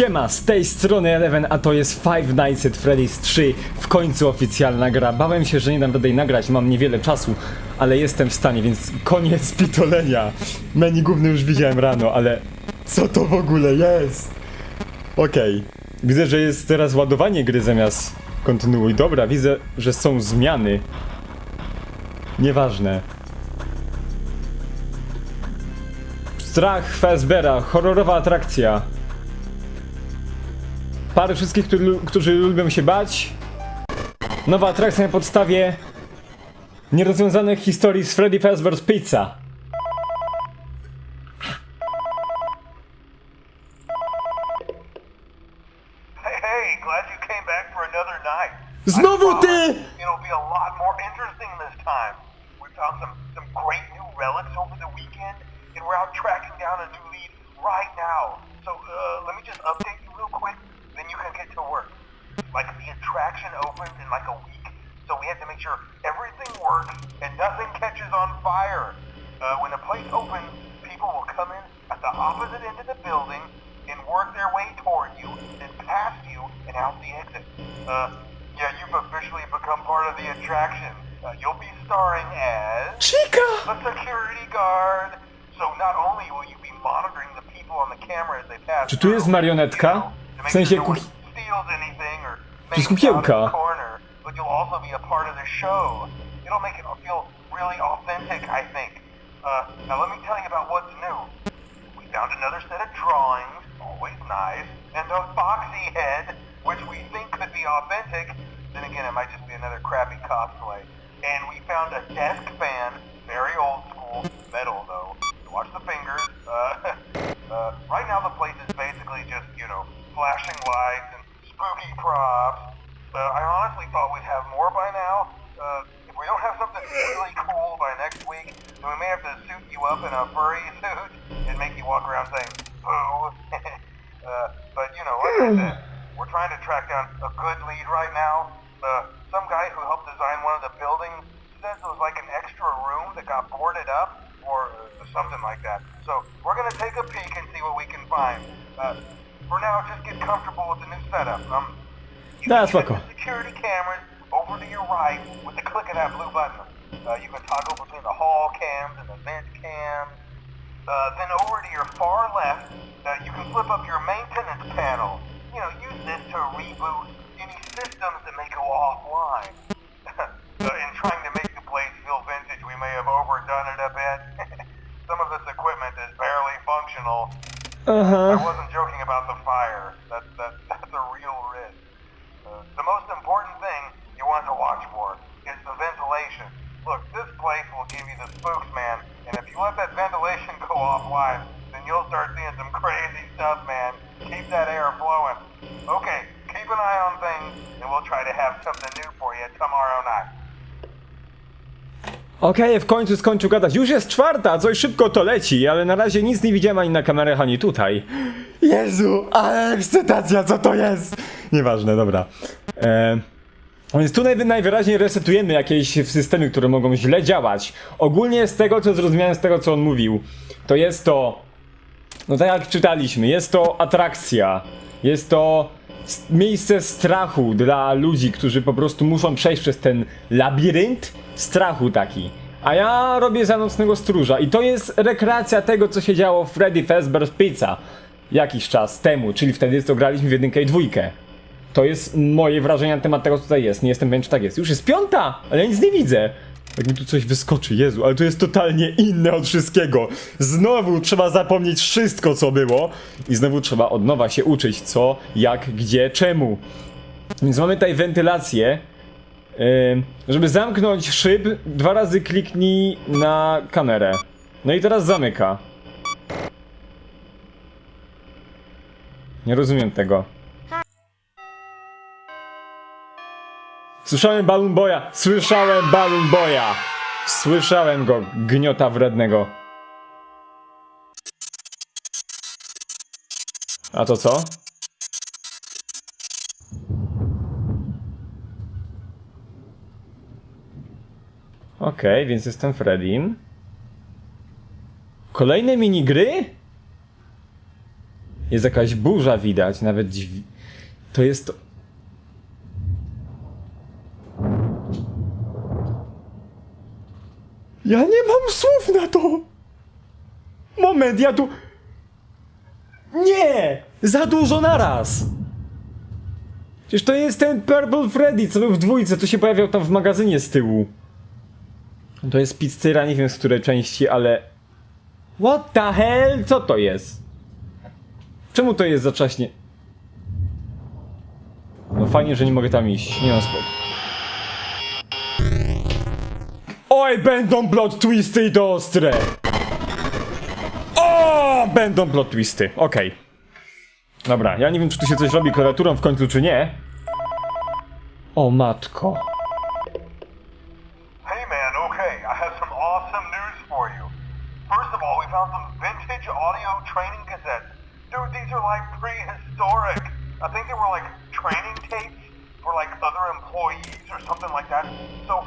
Siema, z tej strony Eleven, a to jest Five Nights at Freddy's 3, w końcu oficjalna gra. Bałem się, że nie dam jej nagrać, mam niewiele czasu, ale jestem w stanie, więc koniec pitolenia. Menu główny już widziałem rano, ale co to w ogóle jest? Okej, widzę, że jest teraz ładowanie gry zamiast kontynuuj. Dobra, widzę, że są zmiany. Nieważne. Strach Fazbera, horrorowa atrakcja. Parę wszystkich, którzy, którzy lubią się bać. Nowa atrakcja na podstawie nierozwiązanych historii z Freddy Fazbear's Pizza. Hey, hey, glad you came back for another night. Znowu ty! promise It'll be a lot more interesting this time. We found some, some great new relics over the weekend, and we're out tracking down a new lead right now. So, uh, attraction opens in like a week, so we have to make sure everything works and nothing catches on fire. Uh, when the place opens, people will come in at the opposite end of the building and work their way toward you, then past you, and out the exit. Uh, yeah, you've officially become part of the attraction. Uh, you'll be starring as Chica! a security guard. So not only will you be monitoring the people on the camera as they pass Czy tu jest marionetka? W sensie sure or To jest makes out of kukiełka. but you'll also be a part of the show. It'll make it feel really authentic, I think. Uh, now let me tell you about what's new. We found another set of drawings, always nice, and a foxy head, which we think could be authentic. Then again, it might just be another crappy cosplay. And we found a desk fan, very old school, metal though. Watch the fingers. Uh, uh, right now the place is basically just, you know, flashing lights and spooky props. Uh, I honestly thought we'd have more by now. Uh, if we don't have something really cool by next week, then we may have to suit you up in a furry suit and make you walk around saying, boo. uh, but, you know, like I said, we're trying to track down a good lead right now. Uh, some guy who helped design one of the buildings says it was like an extra room that got boarded up or uh, something like that. So we're going to take a peek and see what we can find. Uh, for now, just get comfortable with the new setup. Um, you Da, can set spoko. the security cameras over to your right with the click of that blue button. Uh, you can toggle between the hall cams and the vent cams. Uh, then over to your far left, uh, you can flip up your maintenance panel. You know, use this to reboot any systems that may go offline. uh, in trying to make the place feel vintage, we may have overdone it a bit. Some of this equipment is barely functional. I we'll try to have something new for you tomorrow night. Okej, w końcu skończył gadać. Już jest czwarta, coś szybko to leci, ale na razie nic nie widziałem ani na kamerach, ani tutaj. Jezu, ale ekscytacja, co to jest? Nieważne, dobra. E, więc tu najwy- najwyraźniej resetujemy jakieś systemy, które mogą źle działać. Ogólnie z tego, co zrozumiałem, z tego, co on mówił, to jest to no tak jak czytaliśmy, jest to atrakcja. Jest to miejsce strachu dla ludzi, którzy po prostu muszą przejść przez ten labirynt strachu taki. A ja robię za nocnego stróża i to jest rekreacja tego, co się działo w Freddy Fazbear's Pizza jakiś czas temu, czyli wtedy co graliśmy w jedynkę i dwójkę. To jest moje wrażenie na temat tego, co tutaj jest. Nie jestem pewien, czy tak jest. Już jest piąta, ale nic nie widzę. Jak mi tu coś wyskoczy, Jezu, ale to jest totalnie inne od wszystkiego. Znowu trzeba zapomnieć wszystko, co było i znowu trzeba od nowa się uczyć, co, jak, gdzie, czemu. Więc mamy tutaj wentylację. Żeby zamknąć szyb, dwa razy kliknij na kamerę. No i teraz zamyka. Nie rozumiem tego. Słyszałem Balloon Boya! Słyszałem Balloon Boya! Słyszałem go, gniota wrednego. A to co? Okej, więc jestem Freddym. Kolejne minigry? Jest jakaś burza widać, nawet dźwi... To jest Ja nie mam słów na to! Moment, ja tu... Nie! Za dużo naraz! Przecież to jest ten Purple Freddy, co był w dwójce, co się pojawiał tam w magazynie z tyłu. To jest pizzeria, nie wiem z której części, ale... What the hell? Co to jest? Czemu to jest zaczaśnie? No fajnie, że nie mogę tam iść. Nie mam spoko. Oj, będą plot twisty i to ostre! O, będą plot twisty, okej. Dobra, ja nie wiem, czy tu się coś robi klawiaturą w końcu, czy nie. O matko. Hey man, okay, I have some awesome news for you. First of all, we found some vintage audio training cassettes. Dude, these are like prehistoric. I think they were like training tapes for like other employees or something like that. So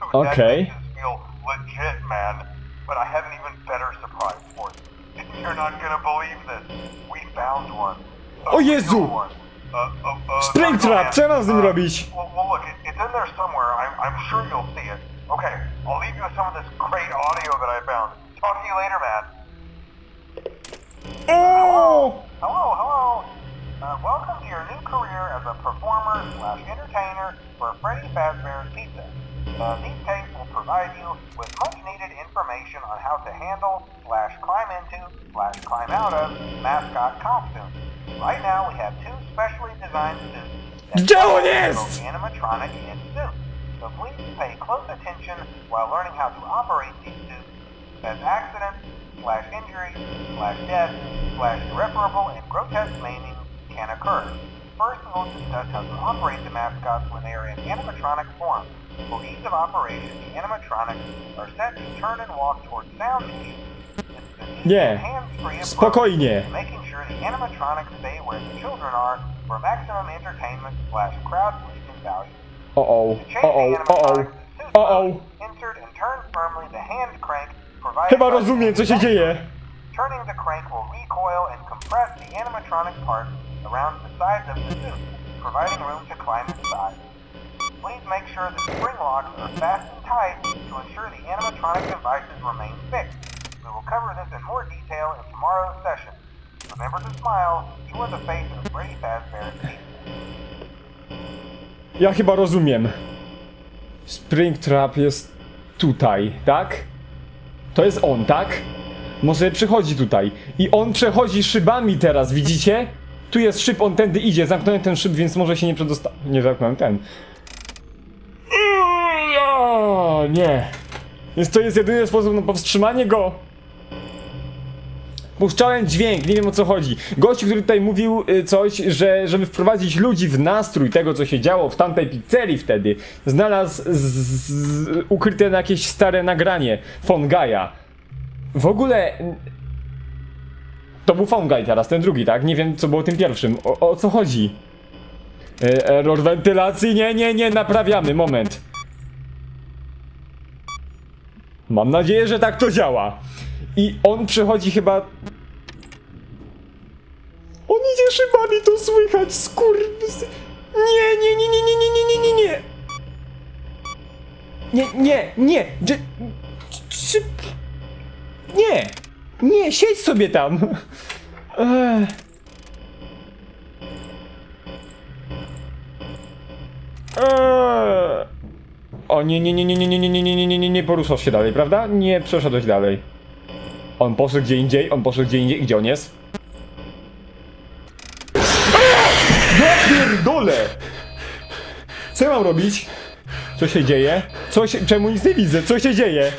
Dude, Okay. that makes us feel legit, man. But I have an even better surprise for you. You're not gonna believe this. We found one. A O real Jezu! one. Uh, uh, uh, Springtrap, co ja mam z nim uh, robić? Well, well, look, it, it's in there somewhere. I'm, I'm sure you'll see it. Okay, I'll leave you with some of this great audio that I found. Talk to you later, man. O! Hello, hello. Uh, welcome to your new career as a performer slash entertainer for Freddy Fazbear's Pizza. Uh, these tapes will provide you with much needed information on how to handle slash climb into slash climb out of mascot costumes. Right now we have two specially designed suits on both animatronic and suit. So please pay close attention while learning how to operate these suits as accidents slash injuries, slash death slash irreparable and grotesque maiming can occur. First, we'll discuss how to operate the mascots when they are in animatronic form. For ease of operation, the animatronics are set to turn and walk towards sound cues. Nie. Spokojnie. making sure the animatronics stay where the children are for maximum entertainment slash crowd-pleasing value. Uh oh. Uh oh. o o, the o o, animatronics to suit o o. mode, insert and turn firmly the hand crank Chyba rozumiem, co się dzieje. Turning the crank will recoil and compress the animatronic parts around the sides of the providing room to climb inside. Please make sure the spring locks are tight to ensure the animatronic devices remain fixed. We will cover this in more detail in tomorrow's session. Remember to smile. You are the face of Brady Fazbear's. Ja chyba rozumiem. Springtrap jest tutaj, tak? To jest on, tak? Może przychodzi tutaj. I on przechodzi szybami teraz, widzicie? Tu jest szyb, on tędy idzie. Zamknąłem ten szyb, więc może się nie przedosta... Nie zamknąłem ten. O, nie. Więc to jest jedyny sposób na powstrzymanie go. Puszczałem dźwięk, nie wiem o co chodzi. Gościu, który tutaj mówił y, coś, że żeby wprowadzić ludzi w nastrój tego, co się działo w tamtej pizzerii wtedy, znalazł ukryte na jakieś stare nagranie Fongaja. W ogóle... To był Fongaj teraz, ten drugi, tak? Nie wiem, co było tym pierwszym. O, o co chodzi? E, error wentylacji? Nie, nie, nie, naprawiamy, moment. Mam nadzieję, że tak to działa. I on przechodzi chyba. On idzie szybami, to słychać, skurwys. Nie, nie, nie, nie, nie, nie, nie, nie, nie, nie. Nie, nie, nie. Czy... Nie. Nie, siedź sobie tam. Ech. Eee. O nie, nie, nie, nie, nie, nie, nie, nie, nie, nie, nie, nie, nie się dalej, prawda? Nie przeszedłeś dalej. On poszedł gdzie indziej, on poszedł gdzie indziej. Gdzie on jest? Ja pierdolę! Co ja mam robić? Co się dzieje? Co się... Czemu nic nie widzę? Co się dzieje?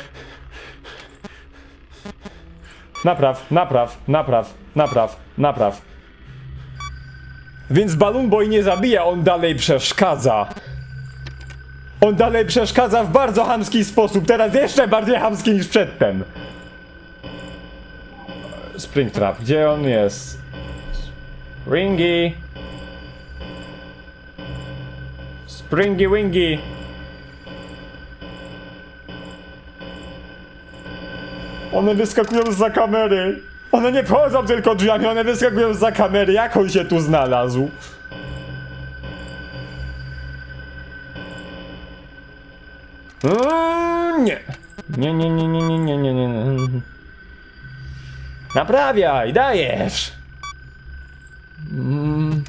Napraw, napraw, napraw, napraw, napraw. Więc Balloon Boy nie zabija, on dalej przeszkadza. On dalej przeszkadza w bardzo chamski sposób, teraz jeszcze bardziej chamski niż przedtem. Springtrap, gdzie on jest? Ringy. Springy Wingy. One wyskakują za kamery. One nie wchodzą tylko drzwiami, one wyskakują za kamery. Jak on się tu znalazł? Eee, nie. Nie, nie, nie, nie, nie, nie, nie, nie, nie. Naprawiaj, dajesz. Mm,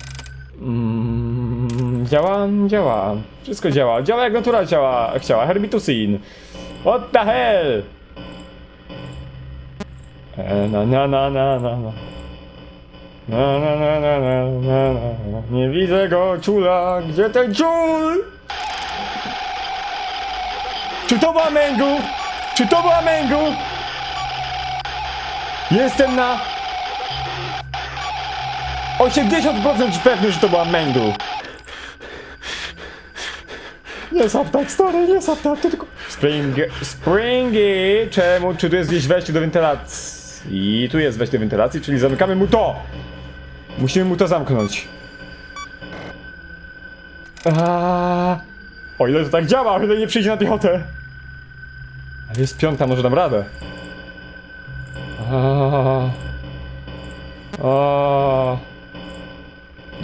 mm, działa, działa. Wszystko działa. Działa jak natura działa, chciała. Herbitusin. What the hell? Na, na, na, na, na, na. Na, na, na, na, na, na, na. Nie widzę go, czula. Gdzie ten czul? Czy to była Mengu? Czy to była Mengu? Jestem na 80% pewny, że to była Mengu. Nie sap tak, stary, nie sap tak, tylko... Spring... Springy! Czemu? Czy tu jest gdzieś wejście do wentylacji? I tu jest wejście do wentylacji, czyli zamykamy mu to! Musimy mu to zamknąć. Aaaa. O ile to tak działa, o ile nie przyjdzie na piechotę. Ale jest piąta, może dam radę. Aaaa. Aaaa.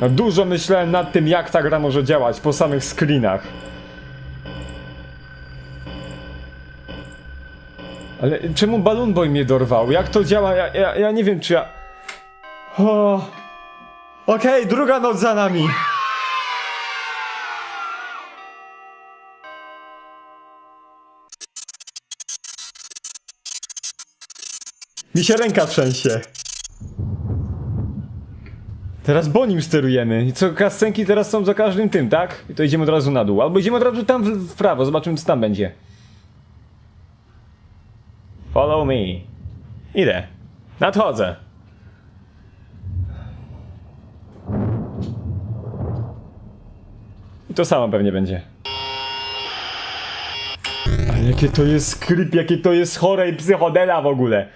No dużo myślałem nad tym, jak ta gra może działać po samych screenach. Ale czemu Balloon Boy mnie dorwał? Jak to działa? Ja, ja, ja nie wiem, czy ja... O. Okej, druga noc za nami. Mi się ręka trzęsie. Teraz Bonim sterujemy. I co, kascenki teraz są za każdym tym, tak? I to idziemy od razu na dół. Albo idziemy od razu tam w, w prawo, zobaczymy co tam będzie. Follow me. Idę. Nadchodzę. I to samo pewnie będzie. Ale jakie to jest creep, jakie to jest chore i psychodela w ogóle.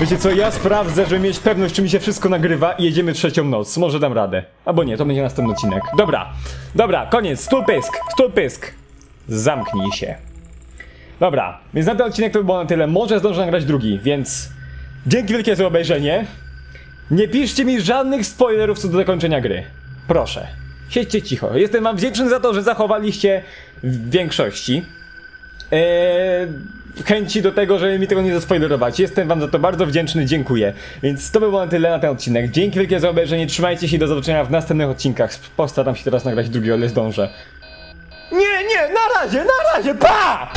Wiecie co, ja sprawdzę, żeby mieć pewność, czy mi się wszystko nagrywa i jedziemy trzecią noc. Może dam radę. Albo nie, to będzie następny odcinek. Dobra, dobra, koniec. Stół pysk, stół pysk. Zamknij się. Dobra, więc na ten odcinek to by było na tyle. Może zdążę nagrać drugi, więc dzięki wielkie za obejrzenie. Nie piszcie mi żadnych spoilerów co do zakończenia gry. Proszę. Siedźcie cicho. Jestem wam wdzięczny za to, że zachowaliście w większości Eee, chęci do tego, żeby mi tego nie zaspoilerować. Jestem wam za to bardzo wdzięczny, dziękuję. Więc to by było na tyle na ten odcinek. Dzięki wielkie za obejrzenie, trzymajcie się i do zobaczenia w następnych odcinkach. Postaram się teraz nagrać drugi, o ile zdążę. Nie, nie, na razie, na razie, pa!